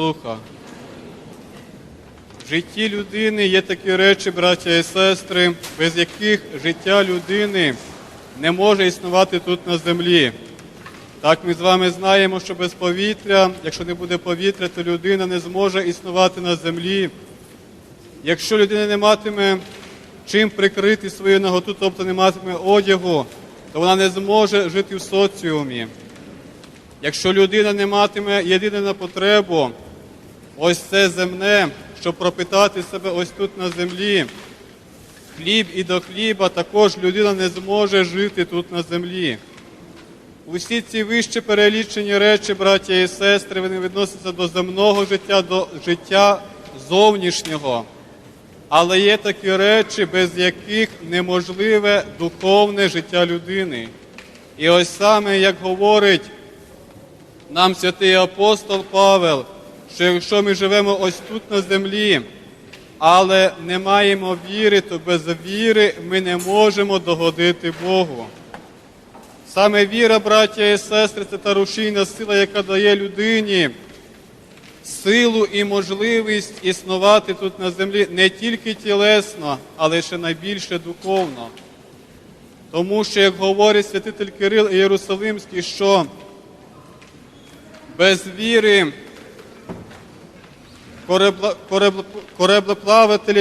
Духа. В житті людини є такі речі, браття і сестри, без яких життя людини не може існувати тут на землі. Так ми з вами знаємо, що без повітря, якщо не буде повітря, то людина не зможе існувати на землі. Якщо людина не матиме чим прикрити свою наготу, тобто не матиме одягу, то вона не зможе жити в соціумі. Якщо людина не матиме єдине на потребу, ось це земне, щоб пропитати себе ось тут на землі, хліб і до хліба, також людина не зможе жити тут на землі. Усі ці вище перелічені речі, браття і сестри, вони відносяться до земного життя, до життя зовнішнього. Але є такі речі, без яких неможливе духовне життя людини. І ось саме, як говорить нам святий апостол Павел, що якщо ми живемо ось тут на землі, але не маємо віри, то без віри ми не можемо догодити Богу. Саме віра, браття і сестри, це та рушійна сила, яка дає людині силу і можливість існувати тут на землі не тільки тілесно, але ще найбільше духовно. Тому що, як говорить святитель Кирил Єрусалимський, що без віри корабла-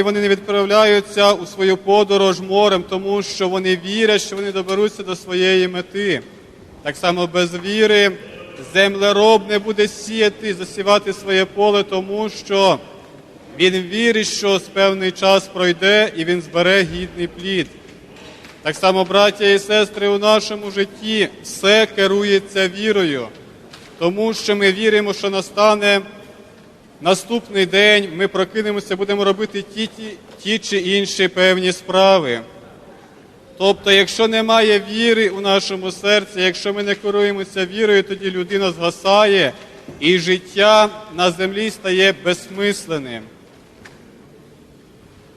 вони не відправляються у свою подорож морем, тому що вони вірять, що вони доберуться до своєї мети. Так само без віри землероб не буде сіяти, засівати своє поле, тому що він вірить, що з певний час пройде і він збере гідний плід. Так само, браття і сестри, у нашому житті все керується вірою, тому що ми віримо, що настане наступний день, ми прокинемося, будемо робити ті, ті, ті чи інші певні справи. Тобто, якщо немає віри у нашому серці, якщо ми не керуємося вірою, тоді людина згасає і життя на землі стає безсмисленим.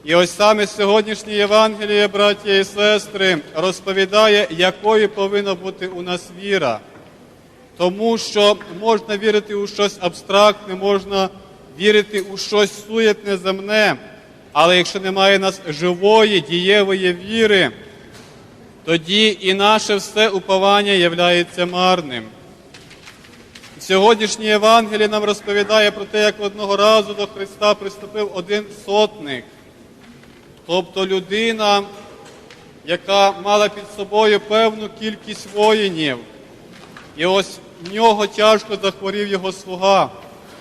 І ось саме сьогоднішнє Євангеліє, браття і сестри, розповідає, якою повинна бути у нас віра. Тому що можна вірити у щось абстрактне, можна вірити у щось суєтне земне, але якщо немає нас живої, дієвої віри, тоді і наше все уповання являється марним. Сьогоднішнє Євангеліє нам розповідає про те, як одного разу до Христа приступив один сотник, тобто людина, яка мала під собою певну кількість воїнів. І ось в нього тяжко захворів його слуга.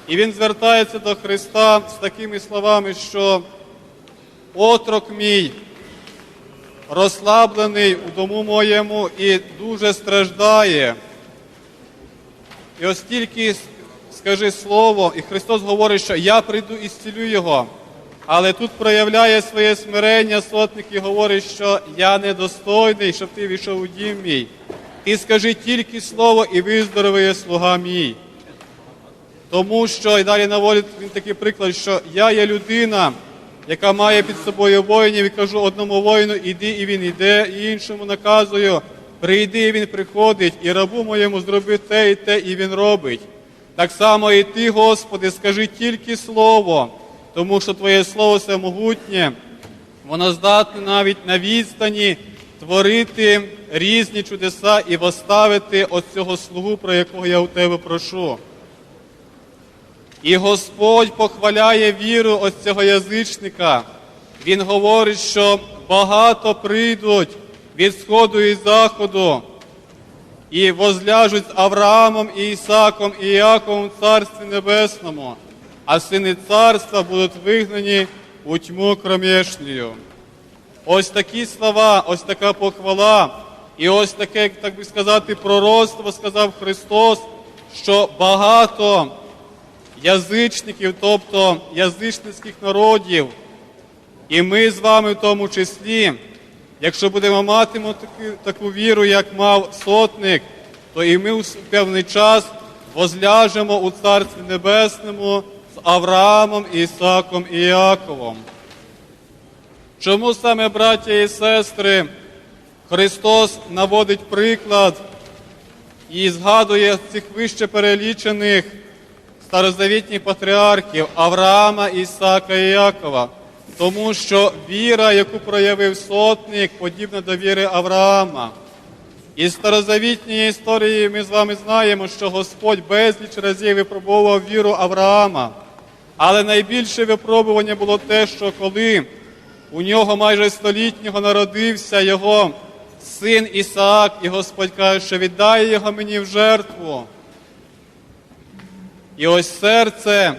І він звертається до Христа з такими словами, що отрок мій розслаблений у дому моєму і дуже страждає. І ось тільки скажи слово, і Христос говорить, що я прийду і зцілю його. Але тут проявляє своє смирення сотник і говорить, що я недостойний, щоб ти війшов у дім мій. Ти скажи тільки слово, і виздоровіє слуга мій. Тому що і далі наводить він такий приклад, що я є людина, яка має під собою воїнів, і кажу одному воїну, іди, і він іде, і іншому наказую, прийди, і він приходить, і рабу моєму зроби те і те, і він робить. Так само і ти, Господи, скажи тільки слово, тому що Твоє слово всемогутнє, воно здатне навіть на відстані творити різні чудеса і поставити ось цього слугу, про якого я у тебе прошу. І Господь похваляє віру ось цього язичника. Він говорить, що багато прийдуть від сходу і заходу, і возляжуть з Авраамом і Ісаком і Іаковом в Царстві Небесному, а сини царства будуть вигнані у тьму кромішню. Ось такі слова, ось така похвала, і ось таке, так би сказати, пророцтво сказав Христос, що багато язичників, тобто язичницьких народів, і ми з вами в тому числі, якщо будемо мати таку, таку віру, як мав сотник, то і ми у певний час возляжемо у Царстві Небесному з Авраамом, Ісаком і Іаковом. Чому саме, браття і сестри, Христос наводить приклад і згадує цих вище перелічених старозавітніх патріархів Авраама, Ісака і Якова, тому що віра, яку проявив сотник, подібна до віри Авраама. Із старозавітньої історії ми з вами знаємо, що Господь безліч разів випробовував віру Авраама. Але найбільше випробування було те, що коли у нього майже столітнього народився його син Ісаак, і Господь каже, що віддає його мені в жертву. І ось серце,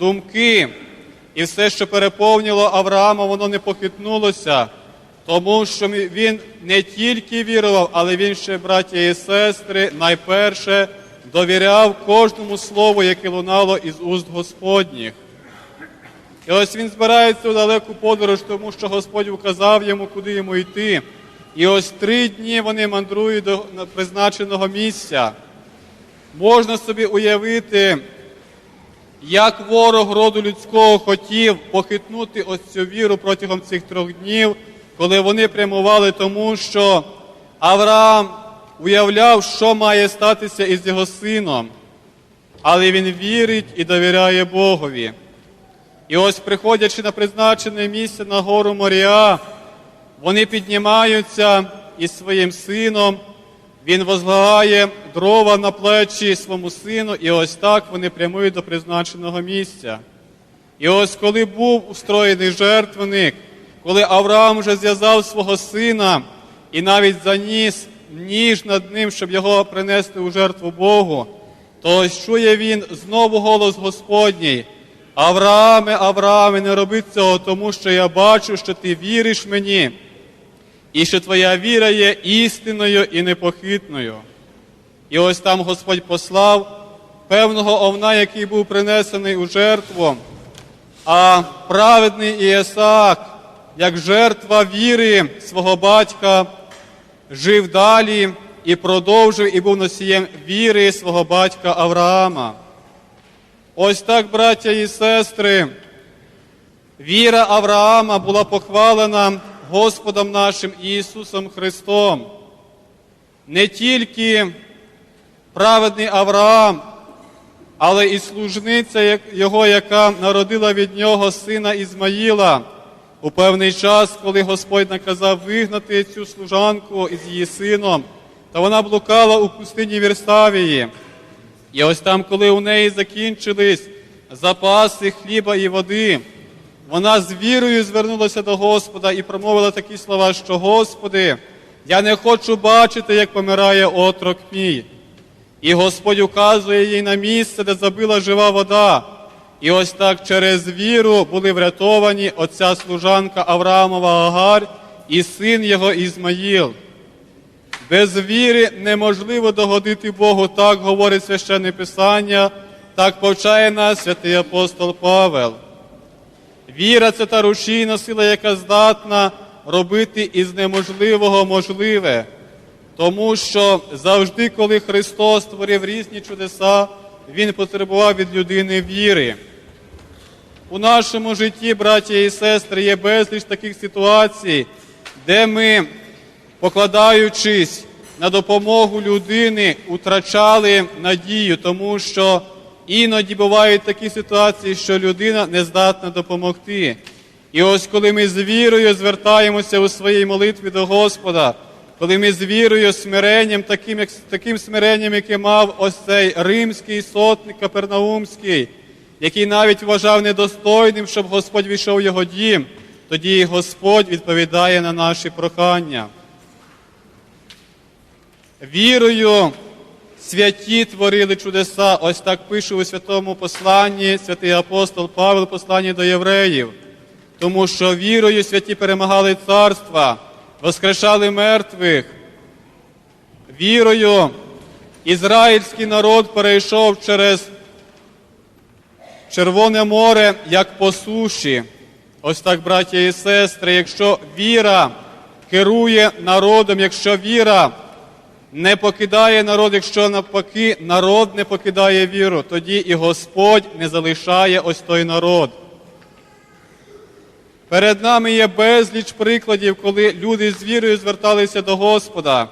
думки і все, що переповнило Авраама, воно не похитнулося, тому що він не тільки вірував, але він ще, браття і сестри, найперше довіряв кожному слову, яке лунало із уст Господніх. І ось він збирається у далеку подорож, тому що Господь указав йому, куди йому йти. І ось три дні вони мандрують до призначеного місця. Можна собі уявити, як ворог роду людського хотів похитнути ось цю віру протягом цих трьох днів, коли вони прямували тому, що Авраам уявляв, що має статися із його сином, але він вірить і довіряє Богові. І ось, приходячи на призначене місце на гору Моріа, вони піднімаються із своїм сином, він возлагає дрова на плечі своєму сину, і ось так вони прямують до призначеного місця. І ось коли був устроєний жертвенник, коли Авраам вже зв'язав свого сина і навіть заніс ніж над ним, щоб його принести у жертву Богу, то ось чує він знову голос Господній. Аврааме, Аврааме, не роби цього, тому що я бачу, що ти віриш мені, і що твоя віра є істинною і непохитною. І ось там Господь послав певного овна, який був принесений у жертву, а праведний Іесак, як жертва віри свого батька, жив далі і продовжив і був носієм віри свого батька Авраама. Ось так, браття і сестри, віра Авраама була похвалена Господом нашим Ісусом Христом. Не тільки праведний Авраам, але і служниця його, яка народила від нього сина Ізмаїла у певний час, коли Господь наказав вигнати цю служанку із її сином, та вона блукала у пустині Вірставії. І ось там, коли у неї закінчились запаси хліба і води, вона з вірою звернулася до Господа і промовила такі слова, що Господи, я не хочу бачити, як помирає отрок мій. І Господь указує їй на місце, де забила жива вода. І ось так через віру були врятовані оця служанка Авраамова Агарь і син його Ізмаїл. Без віри неможливо догодити Богу, так говорить священне Писання, так повчає нас святий апостол Павел. Віра це та рушійна сила, яка здатна робити із неможливого можливе. Тому що завжди, коли Христос створив різні чудеса, Він потребував від людини віри. У нашому житті, браті і сестри, є безліч таких ситуацій, де ми, покладаючись на допомогу людини, утрачали надію, тому що іноді бувають такі ситуації, що людина не здатна допомогти. І ось коли ми з вірою звертаємося у своїй молитві до Господа, коли ми з вірою, смиренням, таким, як, таким смиренням, яке мав ось цей римський сотник Капернаумський, який навіть вважав недостойним, щоб Господь війшов в його дім, тоді і Господь відповідає на наші прохання. Вірою святі творили чудеса. Ось так пише у святому посланні святий апостол Павел, посланні до євреїв. Тому що вірою святі перемагали царства, воскрешали мертвих. Вірою ізраїльський народ перейшов через Червоне море як по суші. Ось так, браття і сестри, якщо віра керує народом, якщо віра не покидає народ, якщо навпаки народ не покидає віру, тоді і Господь не залишає ось той народ. Перед нами є безліч прикладів, коли люди з вірою зверталися до Господа.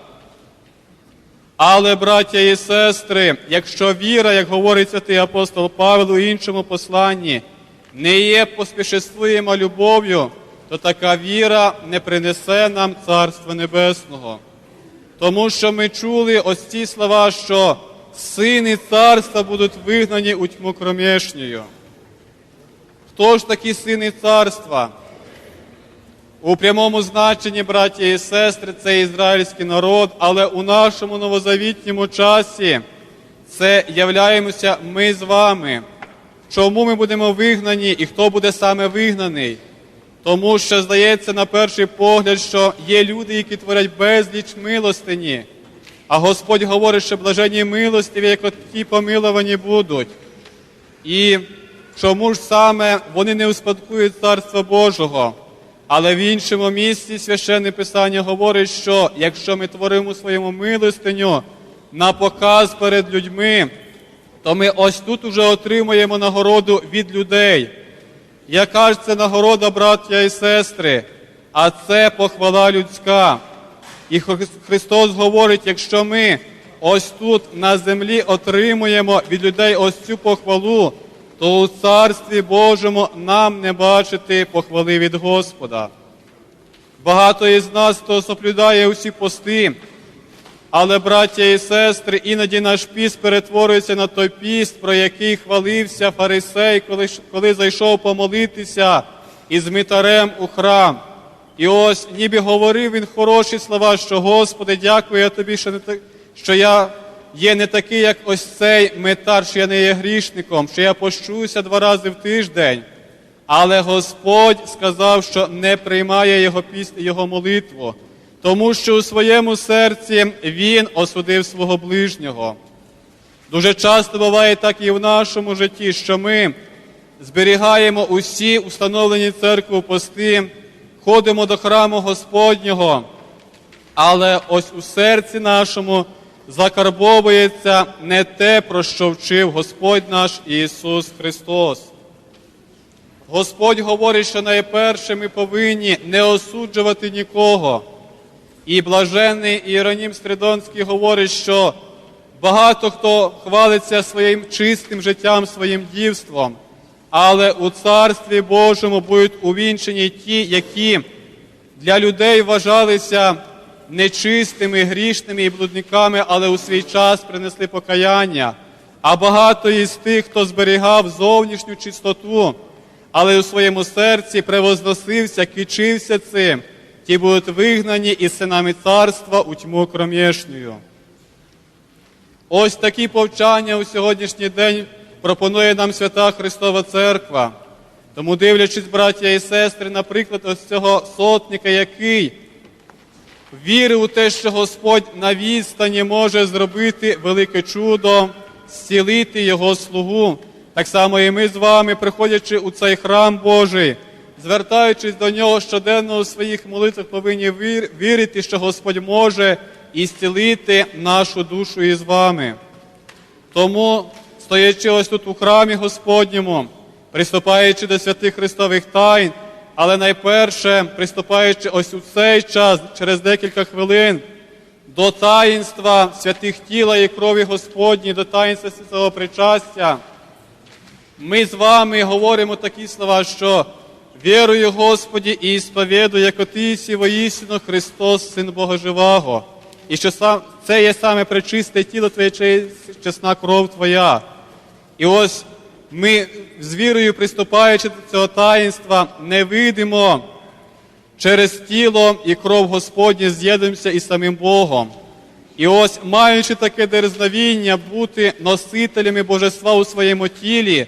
Але, браття і сестри, якщо віра, як говорить святий апостол Павел у іншому посланні, не є поспішествуємо любов'ю, то така віра не принесе нам Царства Небесного. Тому що ми чули ось ці слова, що сини царства будуть вигнані у тьму кромешню. Хто ж такі сини царства? У прямому значенні, браті і сестри, це ізраїльський народ, але у нашому новозавітньому часі це являємося ми з вами. Чому ми будемо вигнані і хто буде саме вигнаний? Тому що здається на перший погляд, що є люди, які творять безліч милостині, а Господь говорить, що блажені милостиві, як от ті помиловані будуть. І чому ж саме вони не успадкують Царства Божого? Але в іншому місці священне Писання говорить, що якщо ми творимо своєму милостиню на показ перед людьми, то ми ось тут уже отримуємо нагороду від людей. Яка ж це нагорода, браття і сестри? А це похвала людська. І Христос говорить, якщо ми ось тут на землі отримуємо від людей ось цю похвалу, то у Царстві Божому нам не бачити похвали від Господа. Багато із нас, хто соблюдає усі пости, але, браття і сестри, іноді наш піст перетворюється на той піст, про який хвалився фарисей, коли, коли зайшов помолитися із митарем у храм. І ось ніби говорив він хороші слова, що Господи, дякую я тобі, що, не так, що я є не такий, як ось цей митар, що я не є грішником, що я пощуся два рази в тиждень. Але Господь сказав, що не приймає його піст, його молитву, тому що у своєму серці він осудив свого ближнього. Дуже часто буває так і в нашому житті, що ми зберігаємо усі установлені церкву пости, ходимо до храму Господнього, але ось у серці нашому закарбовується не те, про що вчив Господь наш Ісус Христос. Господь говорить, що найперше ми повинні не осуджувати нікого. І блаженний Іеронім Стридонський говорить, що багато хто хвалиться своїм чистим життям, своїм дівством, але у Царстві Божому будуть увінчені ті, які для людей вважалися нечистими, грішними і блудниками, але у свій час принесли покаяння. А багато із тих, хто зберігав зовнішню чистоту, але у своєму серці превозносився, кичився цим, ті будуть вигнані із синами царства у тьму кромішню. Ось такі повчання у сьогоднішній день пропонує нам свята Христова Церква. Тому, дивлячись, браття і сестри, наприклад, ось цього сотника, який вірив у те, що Господь на відстані може зробити велике чудо, зцілити його слугу. Так само і ми з вами, приходячи у цей храм Божий, звертаючись до нього щоденно у своїх молитвах, повинні вірити, що Господь може і зцілити нашу душу із вами. Тому, стоячи ось тут у храмі Господньому, приступаючи до святих Христових тайн, але найперше приступаючи ось у цей час, через декілька хвилин, до таїнства святих тіла і крові Господні, до таїнства святого причастя, ми з вами говоримо такі слова, що вірую Господі і сповідую, як отисі воістину Христос, Син Бога Живого, і що сам, це є саме пречисте тіло Твоє, чесна кров Твоя. І ось ми з вірою, приступаючи до цього таїнства, не видимо через тіло і кров Господнє з'єднуємося із самим Богом. І ось, маючи таке дерзновіння бути носителями божества у своєму тілі,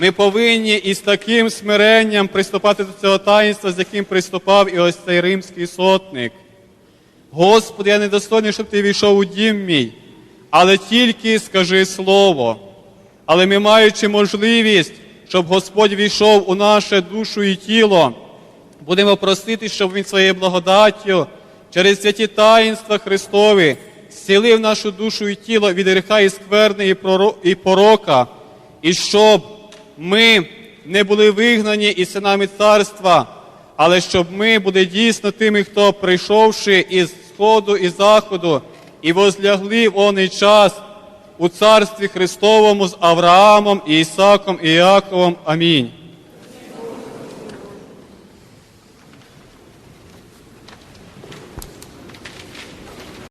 ми повинні із таким смиренням приступати до цього таїнства, з яким приступав і ось цей римський сотник. Господи, я недостойний, щоб ти війшов у дім мій, але тільки скажи слово. Але ми, маючи можливість, щоб Господь війшов у наше душу і тіло, будемо просити, щоб Він своєю благодаттю через святі таїнства Христові зцілив нашу душу і тіло від гріха і скверни і порока, і щоб ми не були вигнані із синами царства, але щоб ми були дійсно тими, хто прийшовши із сходу і заходу, і возлягли в оний час у царстві Христовому з Авраамом, і Ісаком, і Іаковом. Амінь.